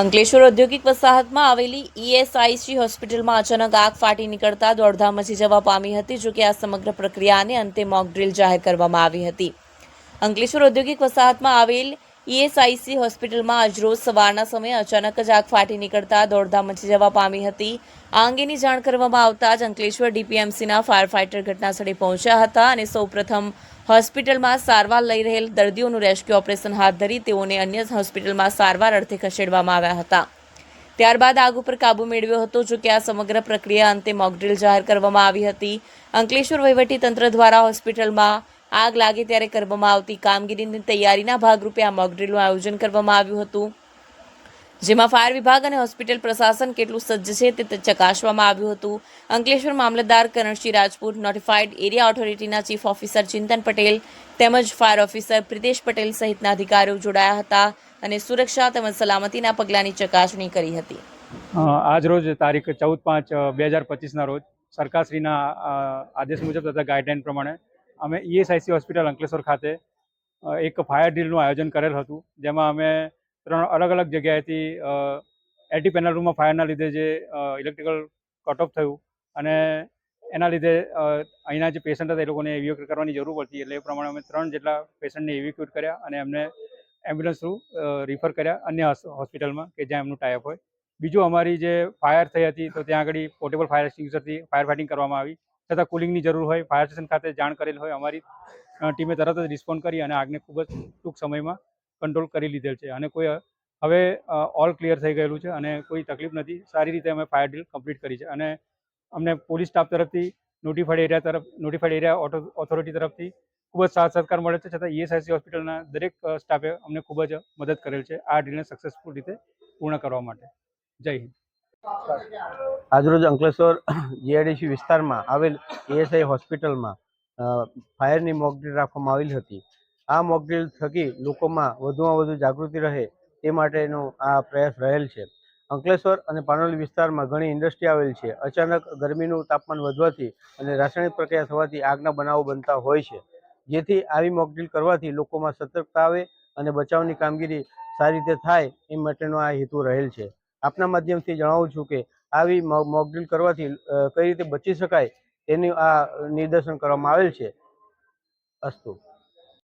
અંકલેશ્વર ઔદ્યોગિક વસાહતમાં આવેલી ઈએસઆઈસી હોસ્પિટલમાં અચાનક આગ ફાટી નીકળતા દોડધામ મચી જવા પામી હતી, જો કે આ સમગ્ર પ્રક્રિયાને અંતે મોક ડ્રીલ જાહેર કરવામાં આવી હતી. અંકલેશ્વર ઔદ્યોગિક વસાહતમાં આવેલ ઈએસઆઈસી હોસ્પિટલમાં આજરોજ સવારના સમયે અચાનક જ આગ ફાટી નીકળતા દોડધામ મચી જવા પામી હતી. આ અંગેની જાણ કરવામાં આવતા જ અંકલેશ્વર ડીપીએમસીના ફાયર ફાઇટર ઘટનાસ્થળે પહોંચ્યા હતા અને સૌપ્રથમ હોસ્પિટલમાં સારવાર લઈ રહેલ દર્દીઓનું રેસ્ક્યુ ઓપરેશન હાથ ધરી તેઓને અન્ય હોસ્પિટલમાં સારવાર અર્થે ખસેડવામાં આવ્યા હતા. ત્યારબાદ આગ ઉપર કાબુ મેળવ્યો હતો, જો કે આ સમગ્ર પ્રક્રિયા અંતે મોકડ્રીલ જાહેર કરવામાં આવી હતી. અંકલેશ્વર વહીવટી તંત્ર દ્વારા હોસ્પિટલમાં આગ લાગે ત્યારે કરવામાં આવતી કામગીરીની તૈયારીના ભાગરૂપે આ મોકડ્રીલનું આયોજન કરવામાં આવ્યું હતું. જેમાં ફાયર વિભાગ અને હોસ્પિટલ પ્રશાસન કેટલું સજ્જ છે તે ચકાસવામાં આવ્યું હતું. અંકલેશ્વર મામલતદાર કરણસિંહ રાજપૂત નોટિફાઈડ એરિયા ઓથોરિટીના ચીફ ઓફિસર ચિંતન પટેલ તેમજ ફાયર ઓફિસર પ્રિતેશ પટેલ સહિતના અધિકારીઓ જોડાયા હતા અને સુરક્ષા તેમજ સલામતીના પગલાંની ચકાસણી કરી હતી. આજ રોજ તારીખ ચૌદ પાંચ બે હજાર પચીસના રોજ સરકારશ્રીના આદેશ મુજબ તથા ગાઈડલાઇન પ્રમાણે અમે ઈએસઆઈસી હોસ્પિટલ અંકલેશ્વર ખાતે એક ફાયર ડ્રીલનું આયોજન કરેલ હતું, જેમાં અમે ત્રણ અલગ અલગ જગ્યાએથી એટી પેનલ રૂમમાં ફાયરના લીધે જે ઇલેક્ટ્રિકલ કટ ઓફ થયું અને એના લીધે અહીંના જે પેશન્ટ હતા એ લોકોને એવિક્યુટ કરવાની જરૂર પડતી એટલે એ પ્રમાણે અમે ત્રણ જેટલા પેશન્ટને એવિક્યુટ કર્યા અને એમને એમ્બ્યુલન્સ થ્રુ રિફર કર્યા અન્ય હોસ્પિટલમાં કે જ્યાં એમનું ટાઈપ હોય. બીજું અમારી જે ફાયર થઈ હતી તો ત્યાં આગળ પોર્ટેબલ ફાયર એક્સટિંગ્યુશરથી ફાયર ફાઇટિંગ કરવામાં આવી. છતાં કુલિંગની જરૂર હોય ફાયર સ્ટેશન ખાતે જાણ કરેલ હોય, અમારી ટીમે તરત જ રિસ્પોન્ડ કરી અને આગને ખૂબ જ ટૂંક સમયમાં કંટ્રોલ કરી લીધેલ છે. અને કોઈ, હવે ઓલ ક્લિયર થઈ ગયેલું છે અને કોઈ તકલીફ નથી. સારી રીતે અમે ફાયર ડ્રીલ કમ્પ્લીટ કરી છે. અને અમને પોલીસ સ્ટાફ તરફથી નોટિફાઈડ એરિયા તરફ નોટિફાઈડ એરિયા ઓથોરિટી તરફથી ખૂબ જ સાથ સહકાર મળે છે. છતાં ઈએસઆઈસી હોસ્પિટલના દરેક સ્ટાફે અમને ખૂબ જ મદદ કરેલ છે આ ડ્રીલને સક્સેસફુલ રીતે પૂર્ણ કરવા માટે. જય હિન્દ. આજરોજ અંકલેશ્વર જીઆઈડીસી વિસ્તારમાં આવેલ એએસઆઈ હોસ્પિટલમાં ફાયરની મોકડ્રીલ રાખવામાં આવેલી હતી. આ મોકડ્રીલ થકી લોકોમાં વધુમાં વધુ જાગૃતિ રહે તે માટેનો આ પ્રયાસ રહેલ છે. અંકલેશ્વર અને પાનોલી વિસ્તારમાં ઘણી ઇન્ડસ્ટ્રી આવેલ છે. અચાનક ગરમીનું તાપમાન વધવાથી અને રાસાયણિક પ્રક્રિયા થવાથી આગના બનાવો બનતા હોય છે. જેથી આવી મોકડ્રીલ કરવાથી લોકોમાં સતર્કતા આવે અને બચાવની કામગીરી સારી રીતે થાય એ માટેનો આ હેતુ રહેલ છે. આપના માધ્યમથી જણાવું છું કે આવી મોકડ્રીલ કરવાથી કઈ રીતે બચી શકાય એનું આ નિદર્શન કરવામાં આવેલ છે. અસ્તુ.